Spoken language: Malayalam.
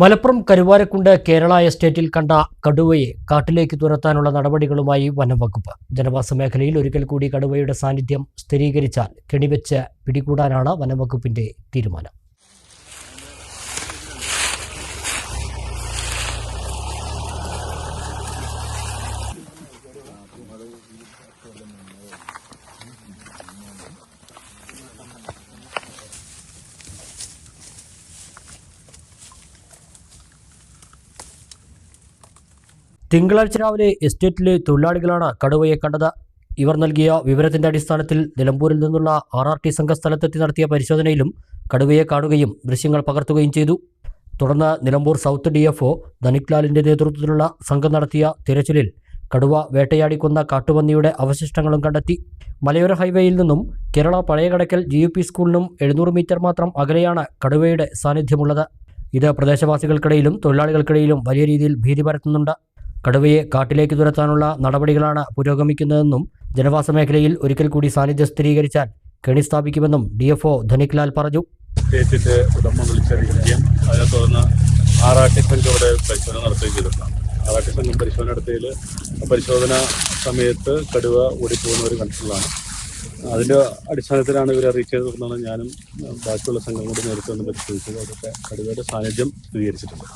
മലപ്പുറം കരുവാരക്കുണ്ട് കേരള എസ്റ്റേറ്റിൽ കണ്ട കടുവയെ കാട്ടിലേക്ക് തുരത്താനുള്ള നടപടികളുമായി വനംവകുപ്പ്. ജനവാസ മേഖലയിൽ ഒരിക്കൽ കൂടി കടുവയുടെ സാന്നിധ്യം സ്ഥിരീകരിച്ചാൽ കെണിവെച്ച് പിടികൂടാനാണ് വനംവകുപ്പിന്റെ തീരുമാനം. തിങ്കളാഴ്ച രാവിലെ എസ്റ്റേറ്റിലെ തൊഴിലാളികളാണ് കടുവയെ കണ്ടത്. ഇവർ നൽകിയ വിവരത്തിന്റെ അടിസ്ഥാനത്തിൽ നിലമ്പൂരിൽ നിന്നുള്ള ആർ ആർ ടി സംഘ സ്ഥലത്തെത്തി നടത്തിയ പരിശോധനയിലും കടുവയെ കാണുകയും ദൃശ്യങ്ങൾ പകർത്തുകയും ചെയ്തു. തുടർന്ന് Nilambur south D F O ധനിക്ലാലിന്റെ നേതൃത്വത്തിലുള്ള സംഘം നടത്തിയ തിരച്ചിലിൽ കടുവ വേട്ടയാടിക്കുന്ന കാട്ടുപന്നിയുടെ അവശിഷ്ടങ്ങളും കണ്ടെത്തി. മലയോര ഹൈവേയിൽ നിന്നും Kerala Pazhayakadakkal G U P സ്കൂളിനും എഴുന്നൂറ് മീറ്റർ മാത്രം അകലെയാണ് കടുവയുടെ സാന്നിധ്യമുള്ളത്. ഇത് പ്രദേശവാസികൾക്കിടയിലും തൊഴിലാളികൾക്കിടയിലും വലിയ രീതിയിൽ ഭീതി പരത്തുന്നുണ്ട്. കടുവയെ കാട്ടിലേക്ക് തുരത്താനുള്ള നടപടികളാണ് പുരോഗമിക്കുന്നതെന്നും ജനവാസ മേഖലയിൽ ഒരിക്കൽ കൂടി സാന്നിധ്യം സ്ഥിരീകരിച്ചാൽ കെണി സ്ഥാപിക്കുമെന്നും ഡി എഫ് ഒ ധനിക്ലാൽ പറഞ്ഞു. സ്റ്റേറ്റിന്റെ ഉടമ വിളിച്ചറിയിക്കുകയും അതിനെ തുടർന്ന് ആർ ആർ ടി സംഘം ഇവിടെ പരിശോധന നടത്തുകയും ചെയ്തിട്ടുണ്ട്. ആർ ആർ ടി സംഘം പരിശോധന നടത്തിയതിൽ പരിശോധന സമയത്ത് കടുവ ഓടിപ്പോകുന്നവർ കണ്ടിട്ടുള്ളതാണ് അതിന്റെ അടിസ്ഥാനത്തിലാണ് ഇവർ അറിയിച്ചത് തുടർന്നാണ് ഞാനും ബാക്കിയുള്ള സംഘം കൂടി നേരിട്ട് വന്ന് പരിശോധിച്ചത്. അതൊക്കെ കടുവയുടെ സാന്നിധ്യം സ്ഥിരീകരിച്ചിട്ടുണ്ട്.